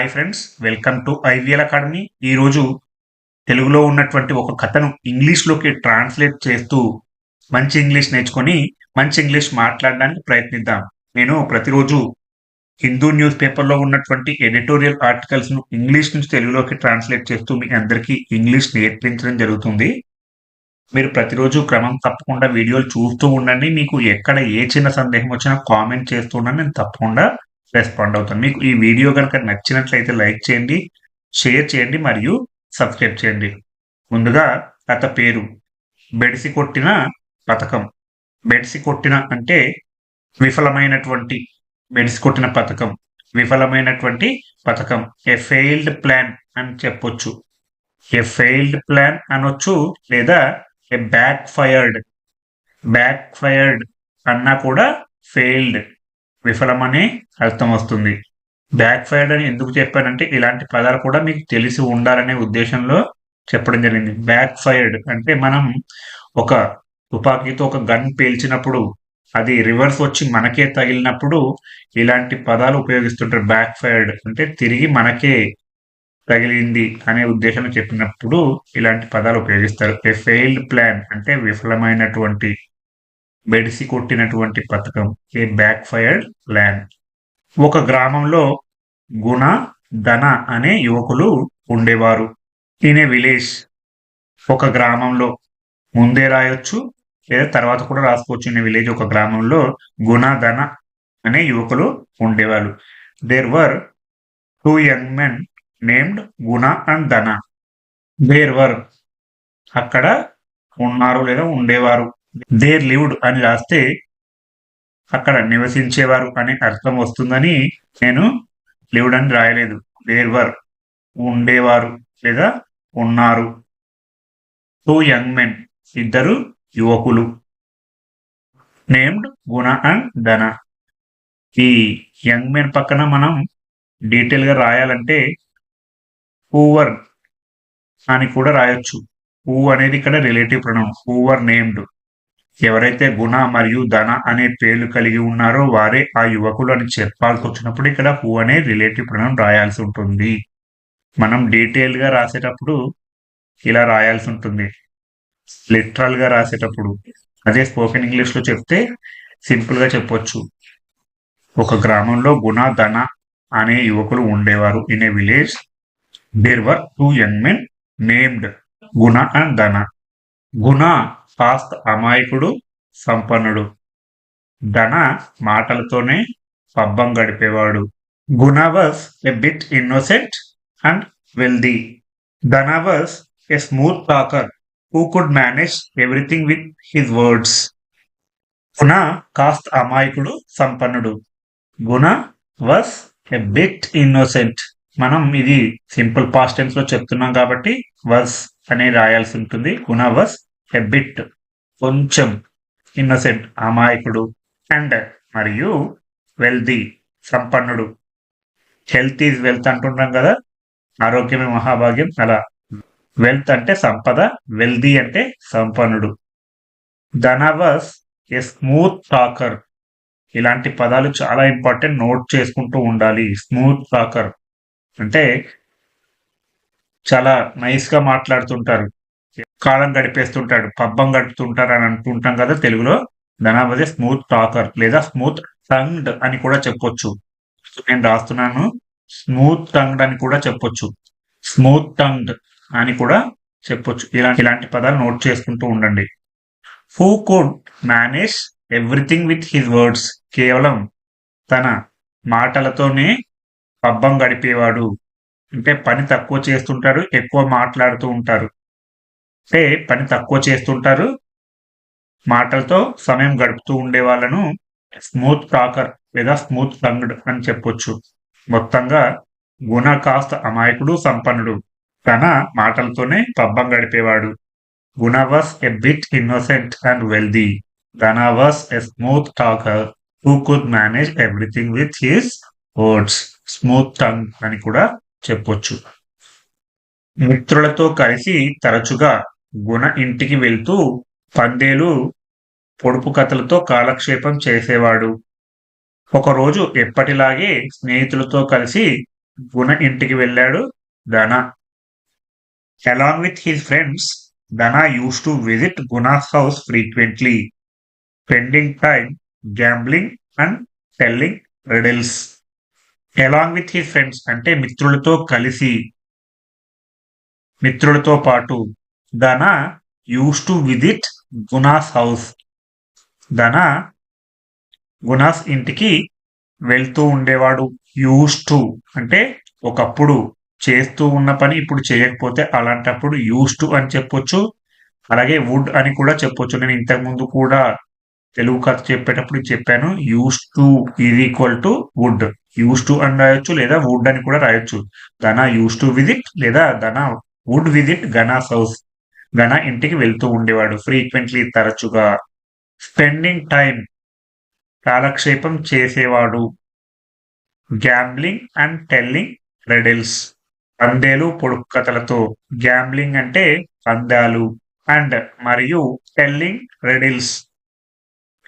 Hi friends welcome to IVL academy ఈరోజు తెలుగులో ఉన్నటువంటి ఒక కథను ఇంగ్లీష్లోకి ట్రాన్స్లేట్ చేస్తూ మంచి ఇంగ్లీష్ నేర్చుకొని మంచి ఇంగ్లీష్ మాట్లాడడానికి ప్రయత్నిద్దాం. నేను ప్రతిరోజు హిందూ న్యూస్ పేపర్లో ఉన్నటువంటి ఎడిటోరియల్ ఆర్టికల్స్ను ఇంగ్లీష్ నుంచి తెలుగులోకి ట్రాన్స్లేట్ చేస్తూ మీ అందరికీ ఇంగ్లీష్ నేర్పించడం జరుగుతుంది. మీరు ప్రతిరోజు క్రమం తప్పకుండా వీడియోలు చూస్తూ ఉండండి. మీకు ఎక్కడ ఏ చిన్న సందేహం వచ్చినా కామెంట్ చేస్తూ ఉండండి. నేను తప్పకుండా రెస్పాండ్ అవుతాను మీకు ఈ వీడియో కనుక నచ్చినట్లయితే లైక్ చేయండి షేర్ చేయండి మరియు సబ్స్క్రైబ్ చేయండి. ముందుగా కథ పేరు బెడిసి కొట్టిన పథకం. బెడిసి కొట్టిన అంటే విఫలమైనటువంటి బెడిసి కొట్టిన పథకం. విఫలమైనటువంటి పథకం. ఏ ఫెయిల్డ్ ప్లాన్ అని చెప్పొచ్చు. ఏ ఫెయిల్డ్ ప్లాన్ అనొచ్చు లేదా a backfired backfired అన్నా కూడా ఫెయిల్డ్ విఫలమని అర్థం వస్తుంది. బ్యాక్ ఫైర్డ్ అని ఎందుకు చెప్పానంటే ఇలాంటి పదాలు కూడా మీకు తెలిసి ఉండాలనే ఉద్దేశంలో చెప్పడం జరిగింది. బ్యాక్ ఫైర్డ్ అంటే మనం ఒక తుపాకీతో ఒక గన్ పేల్చినప్పుడు అది రివర్స్ వచ్చి మనకే తగిలినప్పుడు ఇలాంటి పదాలు ఉపయోగిస్తుంటారు. బ్యాక్ ఫైర్డ్ అంటే తిరిగి మనకే తగిలింది అనే ఉద్దేశంలో చెప్పినప్పుడు ఇలాంటి పదాలు ఉపయోగిస్తారు. ఏ ఫెయిల్డ్ ప్లాన్ అంటే విఫలమైనటువంటి బెడిసి కొట్టినటువంటి పథకం ఏ బ్యాక్ ఫైర్డ్ ప్లాన్ ఒక గ్రామంలో గుణ ధన అనే యువకులు ఉండేవారు. In a village. ఒక గ్రామంలో ముందే రాయొచ్చు లేదా తర్వాత కూడా రాసుకోవచ్చు ఇన్ విలేజ్. ఒక గ్రామంలో గుణ ధన అనే యువకులు ఉండేవాళ్ళు. There were two young men named Guna and Dhana. There were అక్కడ ఉన్నారు లేదా ఉండేవారు. దేర్ లివ్డ్ అని రాస్తే అక్కడ నివసించేవారు అనే అర్థం వస్తుందని నేను లివ్డ్ అని రాయలేదు. దేర్ వర్ ఉండేవారు లేదా ఉన్నారు. టూ యంగ్ మెన్ ఇద్దరు యువకులు. నేమ్డ్ గుణ అండ్ ధన. ఈ యంగ్ మెన్ పక్కన మనం డీటెయిల్గా రాయాలంటే హూవర్ అని కూడా రాయొచ్చు. హూ అనేది ఇక్కడ రిలేటివ్ ప్రొనౌన్. Hoover named. ఎవరైతే గుణ మరియు ధన అనే పేర్లు కలిగి ఉన్నారో వారే ఆ యువకులు అని చెప్పాల్సి వచ్చినప్పుడు ఇక్కడ హూ అనే రిలేటివ్ ప్రణం రాయాల్సి ఉంటుంది. మనం డీటెయిల్గా రాసేటప్పుడు ఇలా రాయాల్సి ఉంటుంది. లిటరల్గా రాసేటప్పుడు. అదే స్పోకెన్ ఇంగ్లీష్లో చెప్తే సింపుల్గా చెప్పొచ్చు. ఒక గ్రామంలో గుణ ధన అనే యువకులు ఉండేవారు. In a village there were two young men named Guna and Dhana. Guna కాస్త అమాయకుడు సంపన్నుడు. ధన మాటలతోనే పబ్బం గడిపేవాడు. Guna was a bit innocent and wealthy. Dhana was a smooth talker who could manage everything with his words. Guna కాస్త అమాయకుడు సంపన్నుడు. గుణ వస్ ఎ బిట్ ఇన్నోసెంట్. మనం ఇది సింపుల్ పాస్ట్ టెన్స్లో చెప్తున్నాం కాబట్టి వస్ అని రాయాల్సి ఉంటుంది. గుణ వస్ హెబిట్ కొంచెం. ఇన్నోసెంట్ అమాయకుడు. అండ్ మరియు వెల్దీ సంపన్నుడు. హెల్త్ ఈజ్ వెల్త్ అంటున్నాం కదా? ఆరోగ్యమే మహాభాగ్యం. అలా. వెల్త్ అంటే సంపద వెల్దీ అంటే సంపన్నుడు. ధనవస్ ఏ స్మూత్ టాకర్ ఇలాంటి పదాలు చాలా ఇంపార్టెంట్ నోట్ చేసుకుంటూ ఉండాలి. స్మూత్ టాకర్ అంటే చాలా నైస్గా మాట్లాడుతుంటారు. కాలం గడిపేస్తుంటాడు పబ్బం గడుపుతుంటారు అని అంటుంటాం కదా తెలుగులో. ధనావదే స్మూత్ టాకర్ లేదా స్మూత్ టంగ్డ్ అని కూడా చెప్పొచ్చు. నేను రాస్తున్నాను. స్మూత్ టంగ్డ్ అని కూడా చెప్పొచ్చు. స్మూత్ టంగ్డ్ అని కూడా చెప్పొచ్చు. ఇలాంటి ఇలాంటి పదాలు నోట్ చేసుకుంటూ ఉండండి. Who could manage everything with his words? కేవలం తన మాటలతోనే పబ్బం గడిపేవాడు. అంటే పని తక్కువ చేస్తుంటారు ఎక్కువ మాట్లాడుతూ ఉంటారు. అంటే పని తక్కువ చేస్తుంటారు. మాటలతో సమయం గడుపుతూ ఉండే వాళ్ళను స్మూత్ టాకర్ లేదా స్మూత్ టంగ్డ్ అని చెప్పొచ్చు. మొత్తంగా గుణ కాస్త అమాయకుడు సంపన్నుడు. తన మాటలతోనే పబ్బం గడిపేవాడు. Guna was a bit innocent and wealthy. Dhana was a smooth talker who could manage everything with his words. Smooth tongue అని కూడా చెప్పొచ్చు. మిత్రులతో కలిసి తరచుగా గుణ ఇంటికి వెళ్తూ పందేలు పొడుపు కథలతో కాలక్షేపం చేసేవాడు. ఒకరోజు ఎప్పటిలాగే స్నేహితులతో కలిసి గుణ ఇంటికి వెళ్ళాడు Dhana. Along with his friends Dhana used to visit Guna's house frequently spending time gambling and telling riddles along with his friends అంటే మిత్రులతో కలిసి మిత్రులతో పాటు Dhana used to visit Guna's house. Dhana Guna's ఇంటికి వెళ్తూ ఉండేవాడు. యూస్ టు అంటే ఒకప్పుడు చేస్తూ ఉన్న పని ఇప్పుడు చేయకపోతే అలాంటప్పుడు యూస్ టు అని చెప్పొచ్చు. అలాగే వుడ్ అని కూడా చెప్పొచ్చు. నేను ఇంతకు ముందు కూడా తెలుగు కథ చెప్పేటప్పుడు చెప్పాను. Used to is equal to would. Used to అని రాయొచ్చు లేదా వుడ్ అని కూడా రాయొచ్చు. ధన యూస్ టు విజిట్ లేదా ధన వుడ్ విజిట్ గనాస్ హౌస్ గణ ఇంటికి వెళ్తూ ఉండేవాడు. ఫ్రీక్వెంట్లీ తరచుగా స్పెండింగ్ టైం కాలక్షేపం చేసేవాడు. గ్యాంబ్లింగ్ అండ్ టెల్లింగ్ రెడిల్స్ పందేలు పొడుపు కథలతో గ్యాంబ్లింగ్ అంటే పందాలు అండ్ మరియు టెల్లింగ్ రెడిల్స్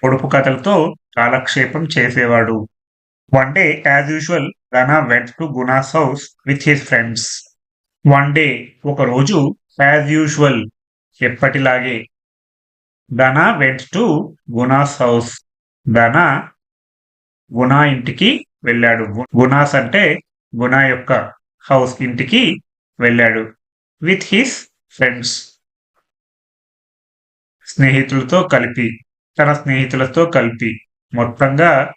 పొడుపు కథలతో కాలక్షేపం చేసేవాడు. One day as usual Dhana went to Guna's house with his friends one day ఒక రోజు యాజ్ యూజువల్ ఎప్పటిలాగే. Dhana went to Guna's house Dhana Guna ఇంటికి వెళ్ళాడు. గుణాస్ అంటే గుణ యొక్క హౌస్ ఇంటికి వెళ్ళాడు. విత్ హిస్ ఫ్రెండ్స్ స్నేహితులతో కలిపి తన స్నేహితులతో కలిపి. మొత్తంగా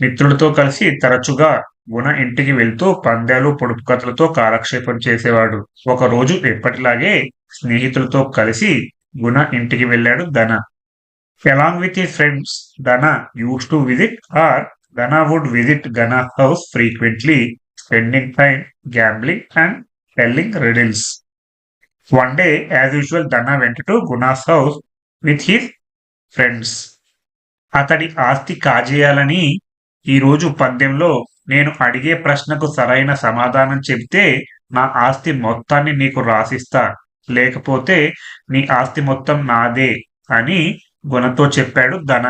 మిత్రులతో కలిసి తరచుగా గుణ ఇంటికి వెళ్తూ పందాలు పొడుపు కథలతో కాలక్షేపం చేసేవాడు. ఒక రోజు ఎప్పటిలాగే స్నేహితులతో కలిసి గుణ ఇంటికి వెళ్ళాడు Dhana. Along with he friends Dhana used to visit or Dhana would visit Ghana house frequently spending time gambling and telling riddles one day as usual Dhana went to Guna's house with his friends అతడి ఆస్తి కాజేయాలని ఈరోజు పద్యంలో నేను అడిగే ప్రశ్నకు సరైన సమాధానం చెబితే నా ఆస్తి మొత్తాన్ని నీకు రాసిస్తా. లేకపోతే నీ ఆస్తి మొత్తం నాదే అని గుణతో చెప్పాడు Dhana.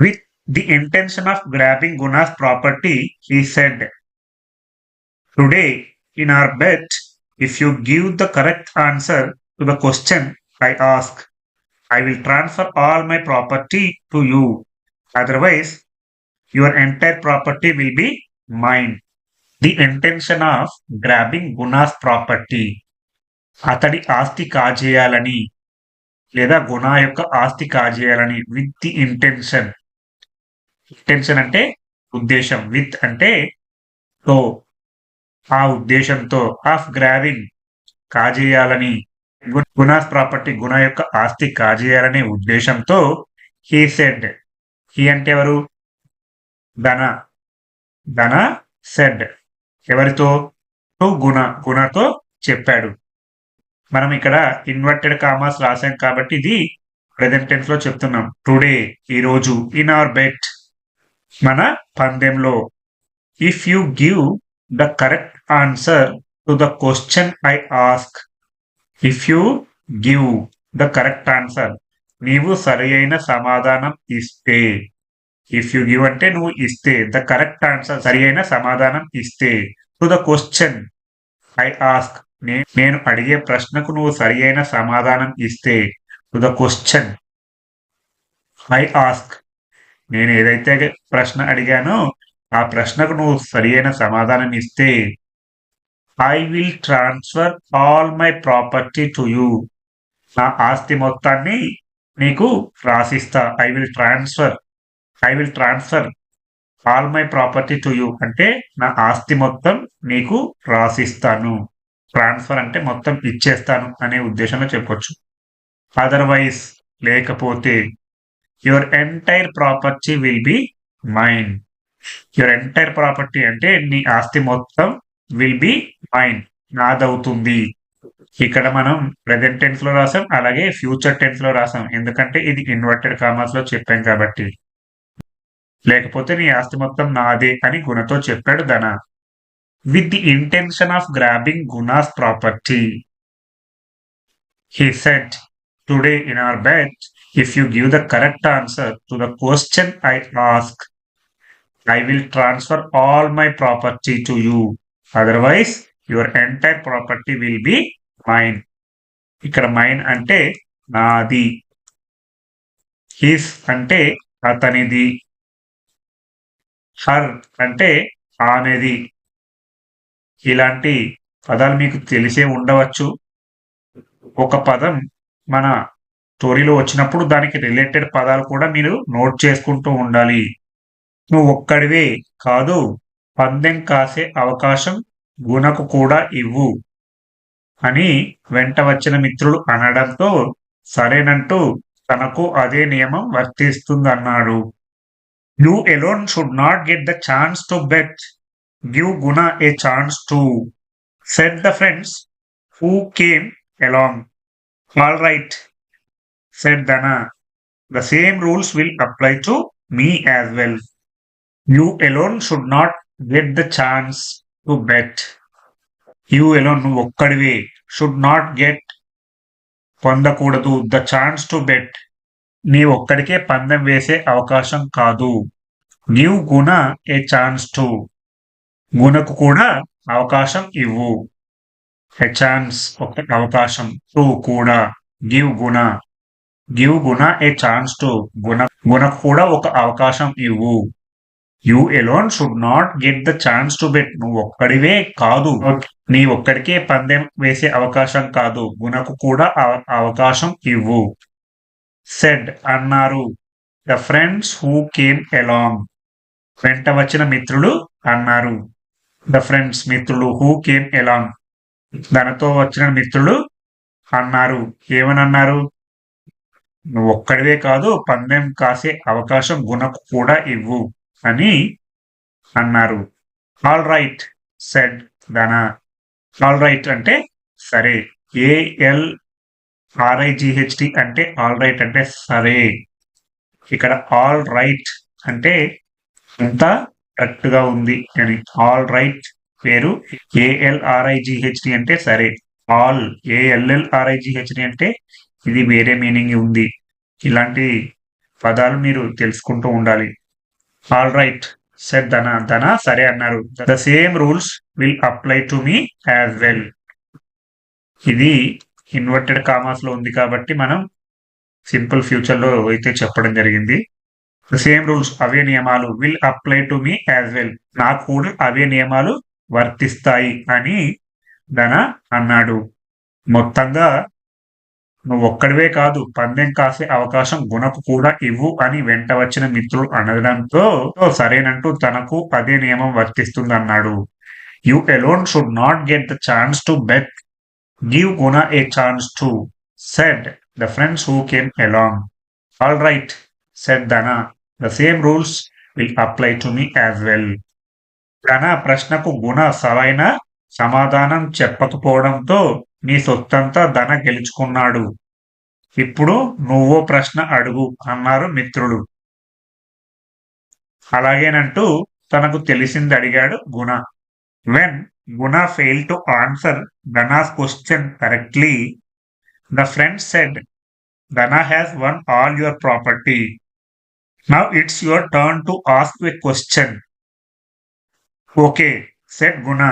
With the intention of grabbing Guna's property he said today in our bet if you give the correct answer to the question I ask I will transfer all my property to you otherwise your entire property will be mine. The intention of grabbing Guna's property. అతడి ఆస్తి కాజేయాలని లేదా గుణ యొక్క ఆస్తి కాజేయాలని with the intention intention అంటే ఉద్దేశం. With అంటే తో ఆ ఉద్దేశంతో ఆఫ్ గ్రాబింగ్ కాజేయాలని. గుణాస్ ప్రాపర్టీ గుణ యొక్క ఆస్తి కాజేయాలనే ఉద్దేశంతో హీ సెడ్ హీ అంటే ఎవరు? ధన. ధన సెడ్ ఎవరితో? టు గుణ. గుణతో చెప్పాడు. మనం ఇక్కడ ఇన్వర్టెడ్ కామర్స్ రాసాం కాబట్టి ఇది ప్రెసెంట్ టెన్స్లో చెప్తున్నాం. టుడే ఈ రోజు ఇన్ అవర్ బెట్ మన పందెంలో. If you give the correct answer to the question I ask if you give the correct answer నీవు సరి అయిన సమాధానం ఇస్తే. ఇఫ్ యు గివ్ అంటే నువ్వు ఇస్తే ద కరెక్ట్ ఆన్సర్ సరి అయిన సమాధానం ఇస్తే to the question I ask నేను అడిగే ప్రశ్నకు నువ్వు సరి అయిన సమాధానం ఇస్తే to the question I ask నేను ఏదైతే ప్రశ్న అడిగానో ఆ ప్రశ్నకు నువ్వు సరి అయిన సమాధానం ఇస్తే I will transfer all my property to you నా ఆస్తి మొత్తాన్ని నీకు రాసిస్తా. I will transfer I will transfer all my property to you అంటే నా ఆస్తి మొత్తం నీకు రాసిస్తాను. ట్రాన్స్ఫర్ అంటే మొత్తం ఇచ్చేస్తాను అనే ఉద్దేశంలో చెప్పొచ్చు. అదర్వైజ్ లేకపోతే your entire property will be mine your entire property అంటే నీ ఆస్తి మొత్తం విల్ బి మైన్ నాదవుతుంది. ఇక్కడ మనం ప్రెసెంట్ టెన్స్లో రాసాం అలాగే ఫ్యూచర్ టెన్స్లో రాసాం. ఎందుకంటే ఇది ఇన్వర్టెడ్ కామర్స్లో చెప్పాం కాబట్టి. లేకపోతే నీ ఆస్తి మొత్తం నాదే అని గుణతో చెప్పాడు Dhana. With the intention of grabbing Guna's property he said today in our bet if you give the correct answer to the question I ask I will transfer all my property to you otherwise your entire property will be mine ఇక్కడ mine అంటే నాది. His అంటే అతనిది. Her అంటే ఆమెది ఇలాంటి పదాలు మీకు తెలిసే ఉండవచ్చు. ఒక పదం మన స్టోరీలో వచ్చినప్పుడు దానికి రిలేటెడ్ పదాలు కూడా మీరు నోట్ చేసుకుంటూ ఉండాలి. నువ్వు ఒక్కడివే కాదు పందెం కాసే అవకాశం గుణకు కూడా ఇవ్వు అని వెంట వచ్చిన మిత్రుడు అనడంతో సరేనంటూ తనకు అదే నియమం వర్తిస్తుందన్నాడు. You alone should not get the chance to bet give guna a chance to said the friends who came along. All right, said Dana. The same rules will apply to me as well. You alone should not get the chance to bet. You alone నువ్వు ఒక్కడివే should not get పొందకూడదు the chance to bet నీ ఒక్కడికే పందెం వేసే అవకాశం కాదు. Give Guna a chance to? గుణకు కూడా అవకాశం ఇవ్వు. A chance? ఒక అవకాశం టు కూడా. Give Guna. Give Guna a chance to? గుణ గుణకు కూడా ఒక అవకాశం ఇవ్వు. You alone should not get the chance to bet. నువ్వు ఒక్కడివే కాదు. నీ ఒక్కడికే పందెం వేసే అవకాశం కాదు. గుణకు కూడా అవ- అవకాశం ఇవ్వు. సెడ్ అన్నారు. The friends who came along వెంట వచ్చిన మిత్రులు అన్నారు. ద ఫ్రెండ్స్ మిత్రులు హూ కేమ్ ఎలాంగ్ దానితో వచ్చిన మిత్రులు అన్నారు. ఏమనన్నారు? నువ్వు ఒక్కడివే కాదు పందెం కాసే అవకాశం గుణకు కూడా ఇవ్వు అని అన్నారు. All right said Dhana all right అంటే సరే. ఏఎల్ ఆర్ఐజిహెచ్టి అంటే ఆల్ రైట్ అంటే సరే. ఇక్కడ ఆల్ రైట్ అంటే అంతా కరెక్ట్గా ఉంది అని. ఆల్ రైట్ పేరు ఏఎల్ఆర్ఐజిహెచ్డి అంటే సరే. ఆల్ ఏఎల్ఎల్ఆర్ఐజిహెచ్డి అంటే ఇది వేరే మీనింగ్ ఉంది. ఇలాంటి పదాలు మీరు తెలుసుకుంటూ ఉండాలి. ఆల్ రైట్ సెట్ ధన ధన సరే అన్నారు. The same rules will apply to me as well ఇది ఇన్వర్టెడ్ కామాస్లో ఉంది కాబట్టి మనం సింపుల్ ఫ్యూచర్లో అయితే చెప్పడం జరిగింది. ద సేమ్ రూల్స్ అవే నియమాలు will apply to me as well నాకు కూడా అవే నియమాలు వర్తిస్తాయి అని ధన అన్నాడు. మొత్తంగా నువ్వు ఒక్కడివే కాదు పందెం కాసే అవకాశం గుణకు కూడా ఇవ్వు అని వెంట వచ్చిన మిత్రుడు అనడంతో సరేనంటూ తనకు అదే నియమం వర్తిస్తుందన్నాడు. You alone should not get the chance to bet give Guna a chance to said the friends who came along. All right said Dhana the same rules will apply to me as well Dhana ప్రశ్నకు గుణ సరైన సమాధానం చెప్పకపోవడంతో నీ సొత్తంతా ధన గెలుచుకున్నాడు ఇప్పుడు నువ్వో ప్రశ్న అడుగు అన్నారు మిత్రుడు అలాగేనంటూ తనకు తెలిసింది అడిగాడు Guna when Guna fail to answer Dhana's question correctly the friend said Dhana has won all your property now it's your turn to ask a question okay said Guna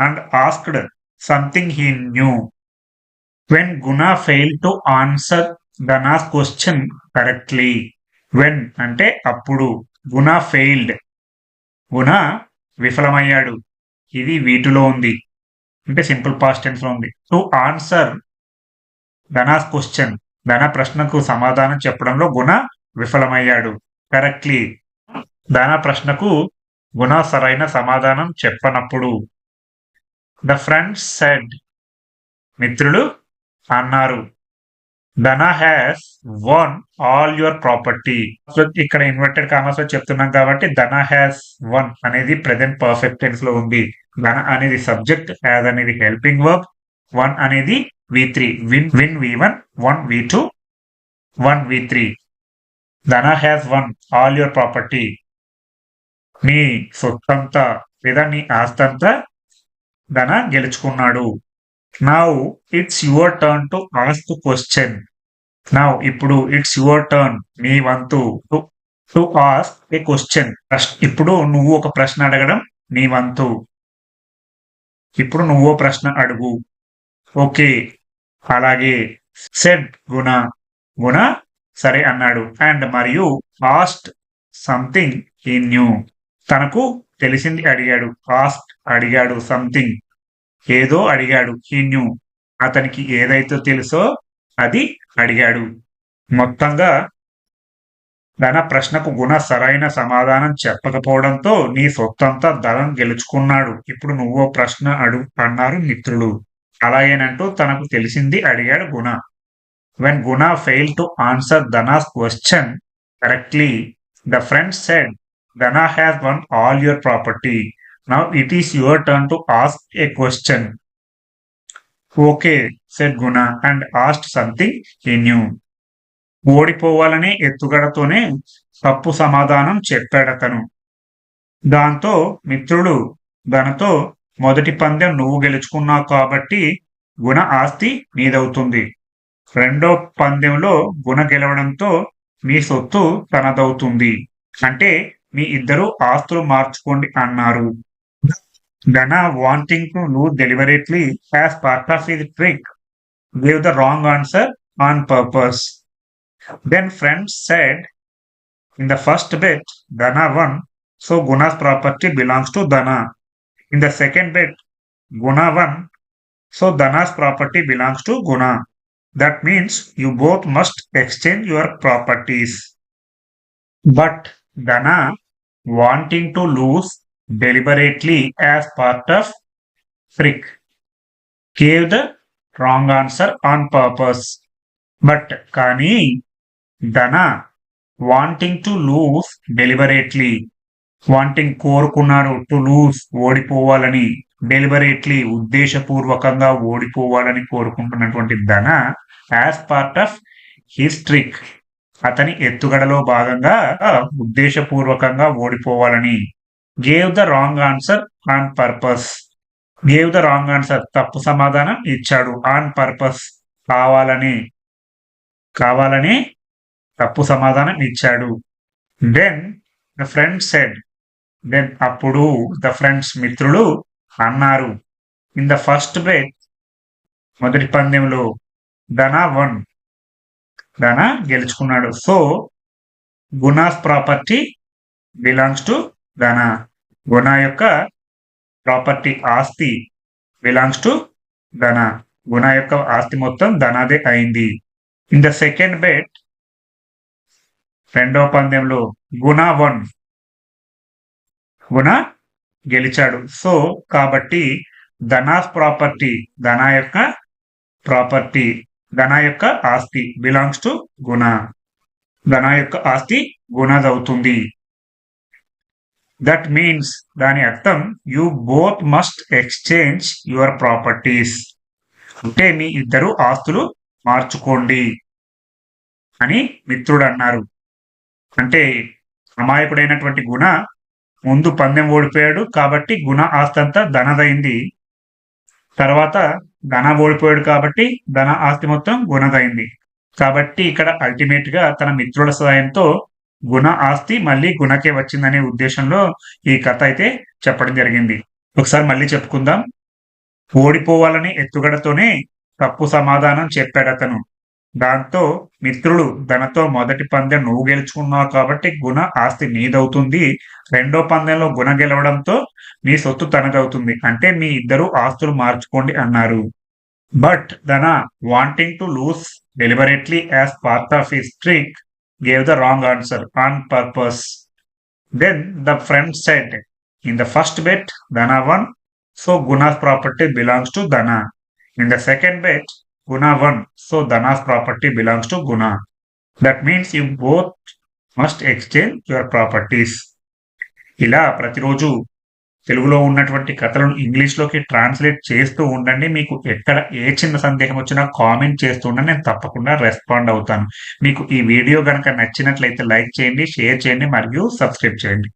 and asked something he knew when Guna fail to answer Dhana's question correctly when అంటే అప్పుడు గుణ failed గుణ విఫలమయ్యాడు. ఇది వీటిలో ఉంది. అంటే simple past టెన్స్లో ఉంది. So answer Dhana's question. Dhana ప్రశ్నకు సమాధానం చెప్పడంలో గుణ విఫలమయ్యాడు. కరెక్ట్లీ ధన ప్రశ్నకు గుణ సరైన సమాధానం చెప్పనప్పుడు ద ఫ్రెండ్స్ సెడ్ మిత్రులు అన్నారు. Dhana has won all your property so ఇక్కడ ఇన్వర్టెడ్ కామర్స్లో చెప్తున్నాం కాబట్టి ధన హ్యాస్ వన్ అనేది ప్రెసెంట్ పర్ఫెక్ట్ టెన్స్లో ఉంది. ధన అనేది సబ్జెక్ట్ హ్యాస్ అనేది హెల్పింగ్ వర్బ్ వన్ అనేది V three win win V one won V two won V three Dhana has won all your property నీ సొత్తంతా లేదా నీ ఆస్తంతా ధన గెలుచుకున్నాడు. Now it's your turn to ask question now ఇప్పుడు it's your turn నీ వంతు టు ఆస్క్ ఏ క్వశ్చన్ ఇప్పుడు నువ్వు ఒక ప్రశ్న అడగడం నీ వంతు. ఇప్పుడు నువ్వు ప్రశ్న అడుగు. ఓకే. అలాగే సెడ్ గుణ. గుణ సరే అన్నాడు. అండ్ మరియు ఆస్ట్ సంథింగ్ ఈ న్యూ తనకు తెలిసింది అడిగాడు. ఆస్ట్ అడిగాడు సంథింగ్ ఏదో అడిగాడు. హీన్యు అతనికి ఏదైతే తెలుసో అది అడిగాడు. మొత్తంగా ధన ప్రశ్నకు గుణ సరైన సమాధానం చెప్పకపోవడంతో నీ సొత్తంతా ధనం గెలుచుకున్నాడు. ఇప్పుడు నువ్వో ప్రశ్న అడుగు అన్నారు మిత్రులు. అలాగేనంటూ తనకు తెలిసింది అడిగాడు Guna. When Guna fail to answer Dhana's question correctly the friend said Dhana has won all your property now it is your turn to ask a question okay said Guna and asked something he knew ఓడిపోవాలనే ఎత్తుగడతోనే తప్పు సమాధానం చెప్పాడతను. దాంతో మిత్రుడు గణతో మొదటి పందెం నువ్వు గెలుచుకున్నావు కాబట్టి గుణ ఆస్తి నీదవుతుంది. రెండో పందెంలో గుణ గెలవడంతో మీ సొత్తు తనదవుతుంది. అంటే మీ ఇద్దరు ఆస్తులు మార్చుకోండి అన్నారు. Dana, wanting to lose deliberately as part of his trick gave the wrong answer on purpose. Then friends said, in the first bit, Dana won, so Guna's property belongs to Dana. In the second bit, Guna won, so Dana's property belongs to Guna. That means you both must exchange your properties. But Dana, wanting to lose deliberately as part of trick gave the wrong answer on purpose. But కానీ Dhana wanting to lose deliberately wanting కోరుకున్నారు to lose ఓడిపోవాలని deliberately ఉద్దేశపూర్వకంగా ఓడిపోవాలని కోరుకుంటున్నటువంటి ధన as part of హిస్ట్రిక్ అతని ఎత్తుగడలో భాగంగా ఉద్దేశపూర్వకంగా ఓడిపోవాలని gave the wrong answer on purpose gave the wrong answer తప్పు సమాధానం ఇచ్చాడు ఆన్ పర్పస్ కావాలని. కావాలని తప్పు సమాధానం ఇచ్చాడు. Then the friend said then అప్పుడు ద ఫ్రెండ్స్ మిత్రులు అన్నారు. ఇన్ ద ఫస్ట్ బ్రేక్ మొదటి పందెంలో ధనా వన్ ధనా గెలుచుకున్నాడు. So Guna's property belongs to Dhana Guna యొక్క ప్రాపర్టీ ఆస్తి బిలాంగ్స్ టు ధన. గుణ యొక్క ఆస్తి మొత్తం ధనాదే అయింది. ఇన్ ద సెకండ్ బెట్ రెండవ పందెంలో గుణ వన్ గుణ గెలిచాడు. సో కాబట్టి ధనాస్ ప్రాపర్టీ ధన యొక్క ప్రాపర్టీ ధన యొక్క ఆస్తి బిలాంగ్స్ టు గుణ. ధన యొక్క ఆస్తి గుణదవుతుంది. దట్ మీన్స్ దాని అర్థం you both must exchange your properties అంటే మీ ఇద్దరు ఆస్తులు మార్చుకోండి అని మిత్రుడు అన్నారు. అంటే అమాయకుడైనటువంటి గుణ ముందు పందెం ఓడిపోయాడు కాబట్టి గుణ ఆస్తి అంతా ధనదైంది. తర్వాత ధన ఓడిపోయాడు కాబట్టి ధన ఆస్తి మొత్తం గుణదైంది. కాబట్టి ఇక్కడ అల్టిమేట్గా తన మిత్రుల సహాయంతో గుణ ఆస్తి మళ్ళీ గుణకే వచ్చిందనే ఉద్దేశంలో ఈ కథ అయితే చెప్పడం జరిగింది. ఒకసారి మళ్ళీ చెప్పుకుందాం. ఓడిపోవాలని ఎత్తుగడతోనే తప్పు సమాధానం చెప్పాడు అతను దాంతో మిత్రుడు ధనతో మొదటి పందెం నువ్వు గెలుచుకున్నావు కాబట్టి గుణ ఆస్తి నీదవుతుంది. రెండో పందెంలో గుణ గెలవడంతో నీ సొత్తు తనదవుతుంది. అంటే మీ ఇద్దరు ఆస్తులు మార్చుకోండి అన్నారు. But Dhana wanting to lose deliberately as part of his trick gave the wrong answer on purpose. Then the friend said, In the first bet, Dana won, so Guna's property belongs to Dana. In the second bet, Guna won, so Dana's property belongs to Guna. That means you both must exchange your properties. ఇలా ప్రతిరోజు తెలుగులో ఉన్నటువంటి కథలను ఇంగ్లీష్లోకి translate చేస్తూ ఉండండి. మీకు ఎక్కడ ఏ చిన్న సందేహం వచ్చినా కామెంట్ చేస్తూ ఉండండి. నేను తప్పకుండా రెస్పాండ్ అవుతాను. మీకు ఈ వీడియో కనుక నచ్చినట్లయితే లైక్ చేయండి షేర్ చేయండి మరియు సబ్స్క్రైబ్ చేయండి.